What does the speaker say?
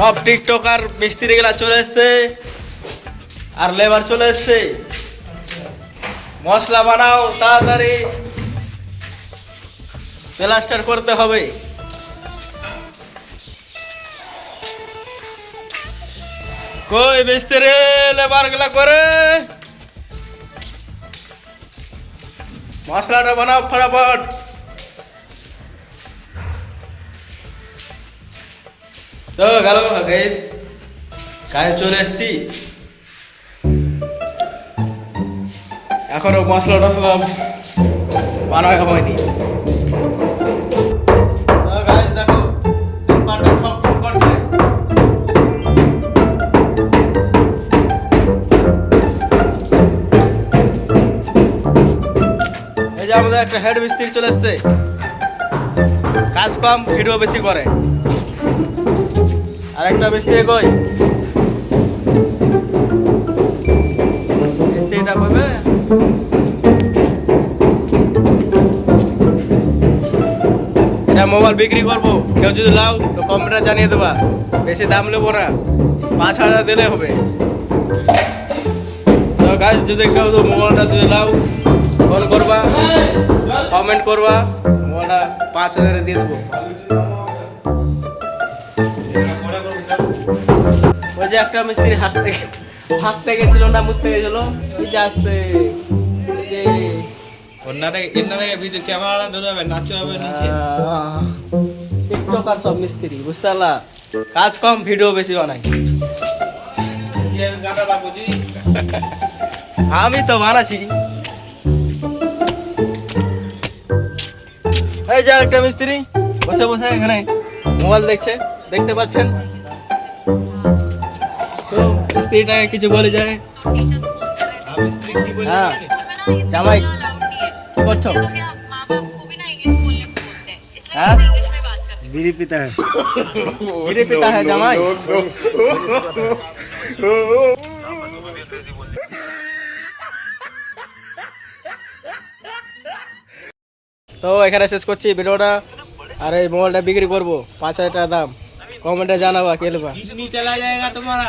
সব টিকটক আর মিস্ত্রি গুলা চলে এসছে আর লেবার চলে এসছে। মশলা বানাও, তাড়াতাড়ি। প্লাস্টার করতে হবে। কই মিস্ত্রি লেবারগুলা করে। মশলাটা বানাও, ফটাফট। তো গেল গাইস কাজে চলে এসছি। এখনও মশলা টসলা বানায় হয়নি। আমাদের একটা হেড মিস্ত্রি চলে এসছে। কাজ কম, ভিডিও বেশি করে। আর একটা কই? মিস্ত্রিটা এটা মোবাইল বিক্রি করব। কেউ যদি লাও, তো কমেন্টে জানিয়ে দেবা। বেশি দাম নেব না। পাঁচ হাজার দিলে হবে। তো গাছ যদি কেউ তো মোবাইলটা যদি লাও ফোন করবা কমেন্ট করবা, মোবাইলটা পাঁচ হাজারে দিয়ে দেবো। যে একটা মিস্ত্রি হাত থেকে হাঁকতে গেছিল না মুততে গেছিল এই যে আসছে এই যে ওনারে এনারে ভিডিও ক্যামেরা ধরে নাচো হবে নিচে। টিকটক আর সব মিস্ত্রি বুঝতে পারলা? কাজ কম ভিডিও বেশি বানাই। আমি তো বানাচ্ছি। এই যে একটা মিস্ত্রি বসে বসে এখানে মোবাইল দেখছে দেখতে পাচ্ছেন? তো মিস্ত্রিটাকে কিছু বলে যায় আমি স্ত্রী কি বলি হ্যাঁ জামাই কি করছো हाँ? बीड़ी पीता है गिरे पिता है জামাই তো এখানে শেষ করছি ভিডিওটা আর এই মোবাইলটা বিক্রি করবো পাঁচ হাজার টাকা দাম कमेंट जाना बाकी चला जाएगा तुम्हारा